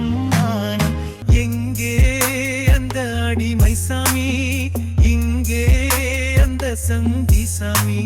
சம்மானம். எங்கே அந்த அடிமை சாமி? இங்கே அந்த சந்தி சாமி?